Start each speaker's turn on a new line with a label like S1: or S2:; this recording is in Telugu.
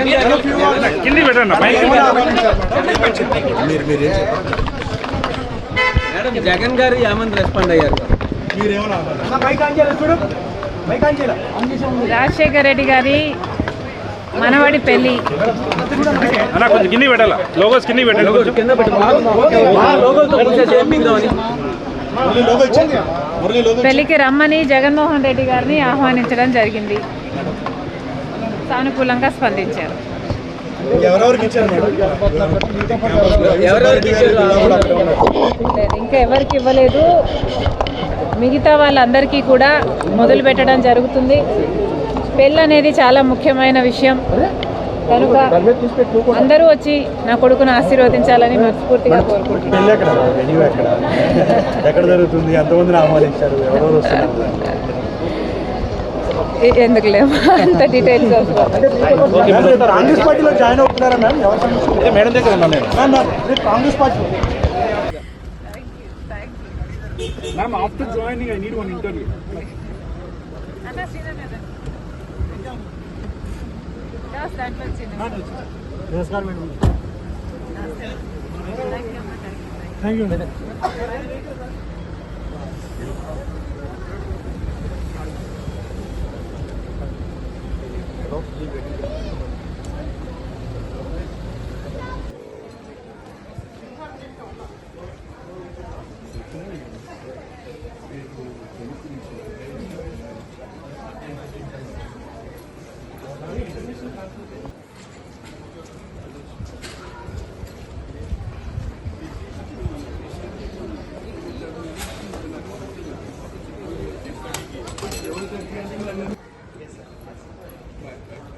S1: జగన్ గారు
S2: కింది పెట్టండి
S3: మీరు మీరు ఏం చెప్పండి
S1: మేడం జగన్ గారు ఏమని రెస్పాండ్ అయ్యారు?
S4: రాజశేఖర్ రెడ్డి గారి మనవడి పెళ్ళి.
S2: అన్న కొంచెం కింది పెట్టాలా? లోగోస్ కింది పెట్టండి
S1: కింద
S4: పెళ్ళికి రమ్మని జగన్మోహన్ రెడ్డి గారిని ఆహ్వానించడం జరిగింది. సానుకూలంగా స్పందించారు. ఇంకా ఎవరికి ఇవ్వలేదు. మిగతా వాళ్ళందరికీ కూడా మొదలు పెట్టడం జరుగుతుంది. పెళ్ళి అనేది చాలా ముఖ్యమైన విషయం. కనుక అందరూ వచ్చి నా కొడుకును ఆశీర్వదించాలని మనస్ఫూర్తిగా కోరుకుంటున్నాను.
S3: పెళ్ళి ఎక్కడ? వెన్యూ ఎక్కడ? ఎక్కడ జరుగుతుంది? ఎంతమందిని ఆహ్వానించారు? ఎవరెవరు వస్తున్నారు?
S4: ఎ- ఎందుకు లేవు అంత డీటెయిల్స్
S3: కాంగ్రెస్ పార్టీలో జాయిన్ అవుతున్నారా మ్యామ్ ఎవరు మేడం దగ్గర ఉన్నాను నేను Congress party
S2: ma'am after joining I need one interview
S3: నమస్కారం madam thank you madam 있어요. Yes, sir. Right, right.